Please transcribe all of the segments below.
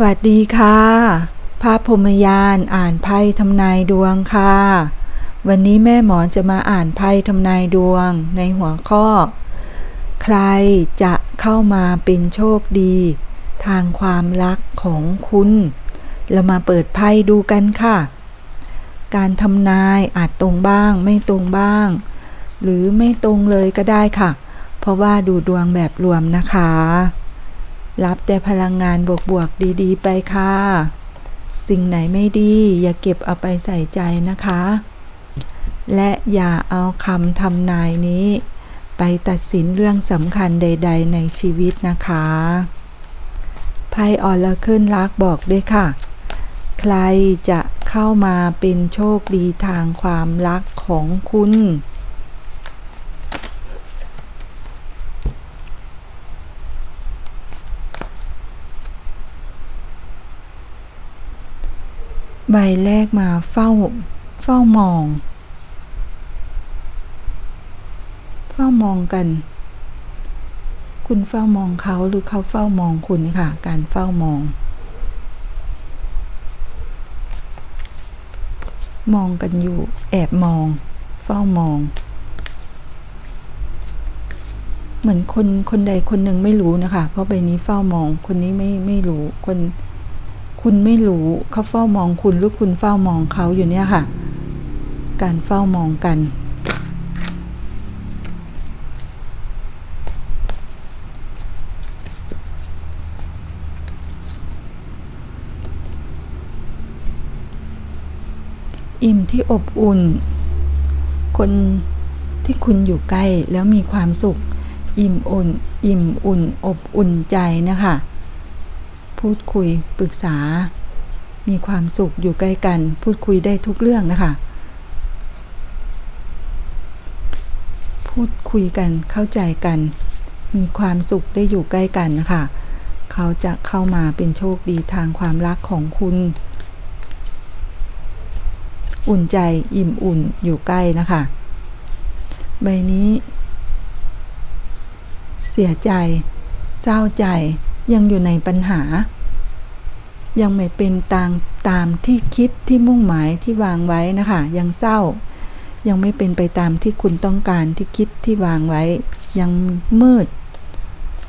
วัสดีค่ะพระพรหมยานอ่านไพ่ทำนายดวงค่ะ วันนี้แม่หมอจะมาอ่านไพ่ทำนายดวงในหัวข้อ ใครจะเข้ามาเป็นโชคดี ทางความรักของคุณ เรามาเปิดไพ่ดูกันค่ะ การทำนายอาจตรงบ้างไม่ตรงบ้าง หรือไม่ตรงเลยก็ได้ค่ะ เพราะว่าดูดวงแบบรวมนะคะ รับแต่พลังงานบวกๆดีๆ ไปค่ะ สิ่งไหนไม่ดี อย่าเก็บเอาไปใส่ใจนะคะ และอย่าเอาคำทำนายนี้ ไปตัดสินเรื่องสำคัญใด ๆ ในชีวิตนะคะไพ่ออลขึ้นรักบอกด้วยค่ะ ใครจะเข้ามาเป็นโชคดีทางความรักของคุณ ใบแรกมาเฝ้า เฝ้ามอง เฝ้ามองกัน คุณเฝ้ามองเขาหรือเขาเฝ้ามองคุณค่ะ การเฝ้ามอง มองกันอยู่ แอบมอง เฝ้ามอง เหมือนคนคนใดคนหนึ่งไม่รู้นะคะ เพราะใบนี้เฝ้ามอง คนนี้ไม่ไม่รู้คน คุณไม่รู้เขาเฝ้ามองคุณหรือคุณเฝ้ามองเขาอยู่เนี่ยค่ะ การเฝ้ามองกัน อิ่มที่อบอุ่น คนที่คุณอยู่ใกล้แล้วมีความสุข อิ่มอุ่น อิ่มอุ่น อบอุ่นใจนะคะ พูดคุยปรึกษา มีความสุขอยู่ใกล้กัน พูดคุยได้ทุกเรื่องนะคะ พูดคุยกันเข้าใจกัน มีความสุขได้อยู่ใกล้กันนะคะ เขาจะเข้ามาเป็นโชคดีทางความรักของคุณ อุ่นใจอิ่มอุ่นอยู่ใกล้นะคะ ใบนี้ เสียใจ เศร้าใจ ยังอยู่ในปัญหา ยังไม่เป็นตามตามที่คิดที่มุ่งหมายที่วางไว้นะคะ ยังเศร้า ยังไม่เป็นไปตามที่คุณต้องการที่คิดที่วางไว้ ยังมืด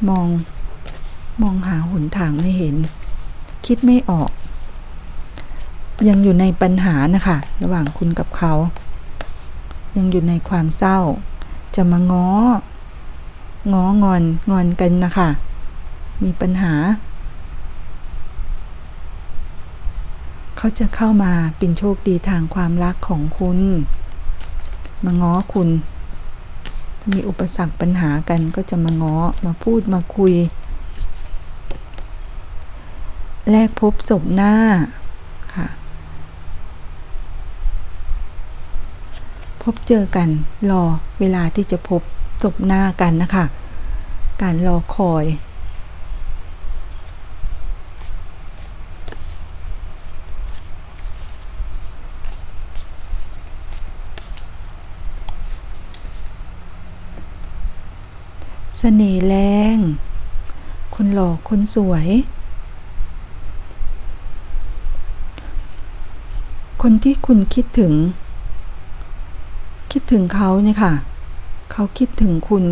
มอง มองหาหนทางไม่เห็น คิดไม่ออก ยังอยู่ในปัญหานะคะ ระหว่างคุณกับเขา ยังอยู่ในความเศร้า จะมาง้อ ง้องอน งอนกันนะคะ มีปัญหา เขาจะเข้ามาเป็นโชคดีทางความรักของคุณ มาง้อคุณ มีอุปสรรคปัญหากันก็จะมาง้อ มาพูดมาคุย แลกพบศพหน้าค่ะพบเจอกันรอเวลาที่จะพบศพหน้ากันนะคะ การรอคอย สน่ห์แรง คนหล่อคนสวย คนที่คุณคิดถึง คิดถึงเขาเนี่ยค่ะ เขาคิดถึงคุณ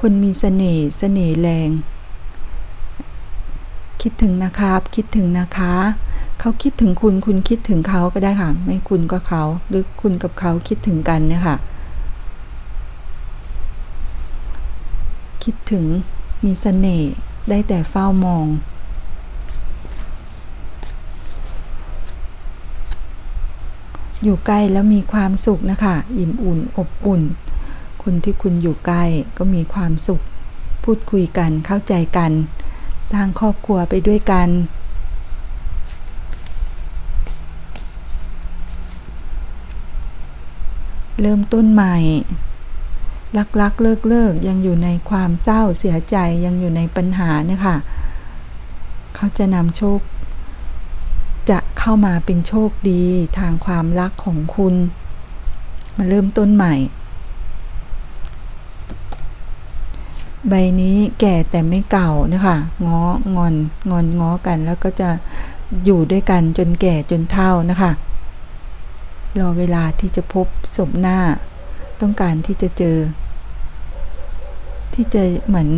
คนมีเสน่ห์เสน่ห์แรง คิดถึงนะครับ คิดถึงนะคะ เขาคิดถึงคุณ คุณคิดถึงเขาก็ได้ค่ะ ไม่คุณก็เขา หรือคุณกับเขาคิดถึงกันเนี่ยค่ะ คิดถึงมีเสน่ห์ได้แต่เฝ้ามอง อยู่ใกล้แล้วมีความสุขนะคะ อิ่มอุ่นอบอุ่น คนที่คุณอยู่ใกล้ก็มีความสุข พูดคุยกันเข้าใจกัน สร้างครอบครัวไปด้วยกันเริ่มต้นใหม่ รักรักเลิกเลิกยังอยู่ในความเศร้าเสียใจยังอยู่ในปัญหาเนี่ยค่ะ เขาจะนำโชค จะเข้ามาเป็นโชคดีทางความรักของคุณ มาเริ่มต้นใหม่ ใบนี้แก่แต่ไม่เก่านะคะง้องอนงอนง้อกันแล้วก็จะอยู่ด้วยกันจนแก่จนเฒ่านะคะ รอเวลาที่จะพบศพหน้า ต้องการที่จะเจอ ที่จะเหมือน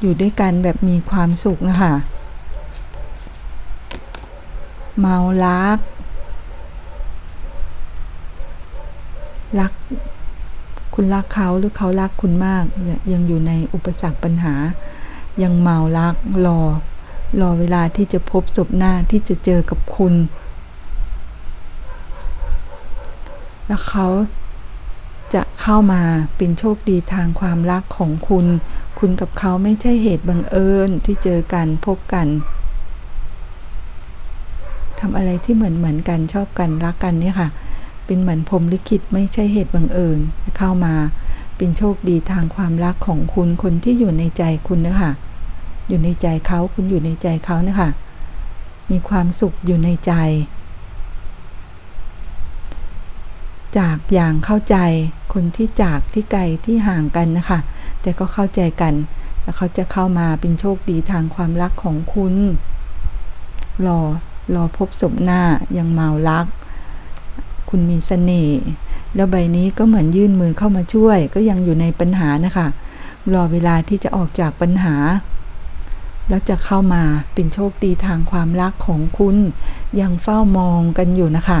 อยู่ด้วยกันแบบมีความสุขนะคะ เมารัก รัก คุณรักเขาหรือเขารักคุณมาก ยังอยู่ในอุปสรรคปัญหา ยังเมารักรอ รอเวลาที่จะพบศพหน้าที่จะเจอกับคุณ แล้วเขา จะเข้ามาเป็นโชคดีทางความรักของคุณ คุณกับเขาไม่ใช่เหตุบังเอิญที่เจอกันพบกันทำอะไรที่เหมือนเหมือนกันชอบกันรักกันเนี่ยค่ะ เป็นเหมือนพรมลิขิตไม่ใช่เหตุบังเอิญเข้ามาเป็นโชคดีทางความรักของคุณคนที่อยู่ในใจคุณนะคะอยู่ในใจเขาคุณอยู่ในใจเขานะคะมีความสุขอยู่ในใจ จากอย่างเข้าใจ คนที่จากที่ไกลที่ห่างกันนะคะ แต่ก็เข้าใจกัน แล้วเขาจะเข้ามาเป็นโชคดีทางความรักของคุณ รอ รอพบศพหน้ายังเมารัก คุณมีเสน่ห์ แล้วใบนี้ก็เหมือนยื่นมือเข้ามาช่วย ก็ยังอยู่ในปัญหานะคะ รอเวลาที่จะออกจากปัญหาแล้วจะเข้ามาเป็นโชคดีทางความรักของคุณ ยังเฝ้ามองกันอยู่นะคะ